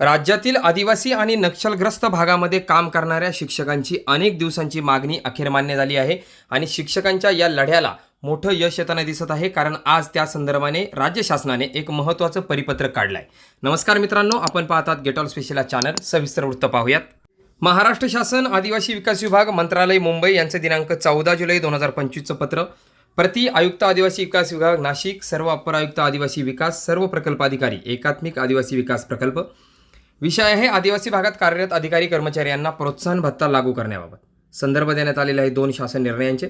राज्यातील आदिवासी आणि नक्षलग्रस्त भागामध्ये काम करणाऱ्या शिक्षकांची अनेक दिवसांची मागणी अखेर मान्य झाली आहे. आणि शिक्षकांच्या या लढ्याला मोठं यश येताना दिसत आहे कारण आज त्या संदर्भाने राज्य शासनाने एक महत्त्वाचं परिपत्रक काढलं आहे नमस्कार मित्रांनो आपण पाहतात गेट ऑल स्पेशल चॅनल सविस्तर वृत्त पाहूयात. महाराष्ट्र शासन आदिवासी विकास विभाग मंत्रालय मुंबई यांचे दिनांक चौदा जुलै दोन हजार पंचवीसचं पत्र. प्रति आयुक्त आदिवासी विकास विभाग नाशिक सर्व अपर आयुक्त आदिवासी विकास सर्व प्रकल्प अधिकारी एकात्मिक आदिवासी विकास प्रकल्प. विषय आहे आदिवासी भागात कार्यरत अधिकारी कर्मचाऱ्यांना प्रोत्साहन भत्ता लागू करण्याबाबत. संदर्भ देण्यात आलेले आहे दोन शासन निर्णयांचे.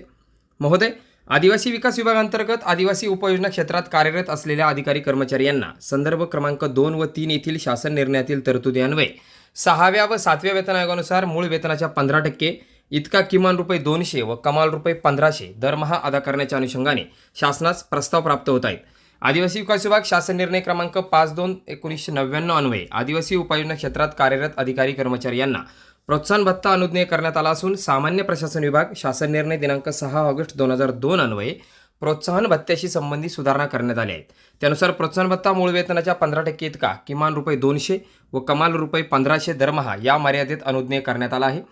महोदय आदिवासी विकास विभागांतर्गत आदिवासी उपयोजना क्षेत्रात कार्यरत असलेल्या अधिकारी कर्मचारी यांना संदर्भ क्रमांक दोन व तीन येथील शासन निर्णयातील तरतुदीअन्वये सहाव्या व सातव्या वेतन आयोगानुसार मूळ वेतनाच्या पंधरा टक्के इतका किमान रुपये दोनशे व कमाल रुपये पंधराशे दरमहा अदा करण्याच्या अनुषंगाने शासनास प्रस्ताव प्राप्त होत आहेत. आदिवासी विकास विभाग शासन निर्णय क्रमांक पाच दोन एकोणीसशे नव्याण्णव अन्वये आदिवासी उपाययोजना क्षेत्रात कार्यरत अधिकारी कर्मचारी यांना प्रोत्साहन भत्ता अनुज्ञेय करण्यात आला असून सामान्य प्रशासन विभाग शासन निर्णय दिनांक सहा ऑगस्ट दोन हजार दोन अन्वये प्रोत्साहन भत्त्याशी संबंधित सुधारणा करण्यात आल्या आहेत. त्यानुसार प्रोत्साहन भत्ता मूळ वेतनाच्या पंधरा टक्के इतका किमान रुपये दोनशे व कमाल रुपये पंधराशे दरमहा या मर्यादेत अनुज्ञेय करण्यात आला आहे.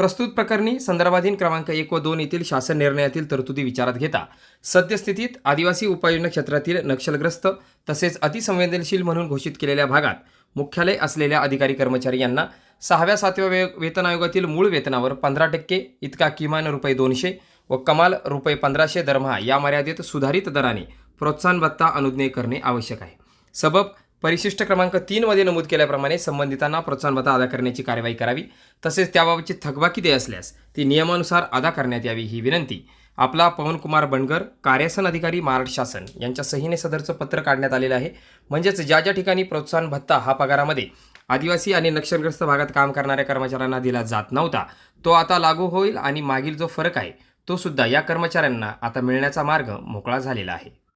प्रस्तुत प्रकरणी संदर्भाधीन क्रमांक एक व दोन येथील शासन निर्णयातील तरतुदी विचारात घेता सद्यस्थितीत आदिवासी उपाययोजना क्षेत्रातील नक्षलग्रस्त तसेच अतिसंवेदनशील म्हणून घोषित केलेल्या भागात मुख्यालय असलेल्या अधिकारी कर्मचारी यांना सहाव्या सातव्या वे वेतन आयोगातील मूळ वेतनावर पंधरा टक्के इतका किमान रुपये दोनशे व कमाल रुपये पंधराशे दरमहा या मर्यादेत सुधारित दराने प्रोत्साहन भत्ता अनुज्ञेय करणे आवश्यक आहे. सबब परिशिष्ट क्रमांक तीनमध्ये नमूद केल्याप्रमाणे संबंधितांना प्रोत्साहन भत्ता अदा करण्याची कार्यवाही करावी. तसेच त्याबाबतची थकबाकी दे असल्यास ती नियमानुसार अदा करण्यात यावी ही विनंती. आपला पवनकुमार बनगर कार्यासन अधिकारी महाराष्ट्र शासन यांच्या सहीने सदरचं पत्र काढण्यात आलेलं आहे. म्हणजेच ज्या ज्या ठिकाणी प्रोत्साहन भत्ता हा पगारामध्ये आदिवासी आणि नक्षलग्रस्त भागात काम करणाऱ्या कर्मचाऱ्यांना दिला जात नव्हता तो आता लागू होईल आणि मागील जो फरक आहे तो सुद्धा या कर्मचाऱ्यांना आता मिळण्याचा मार्ग मोकळा झालेला आहे.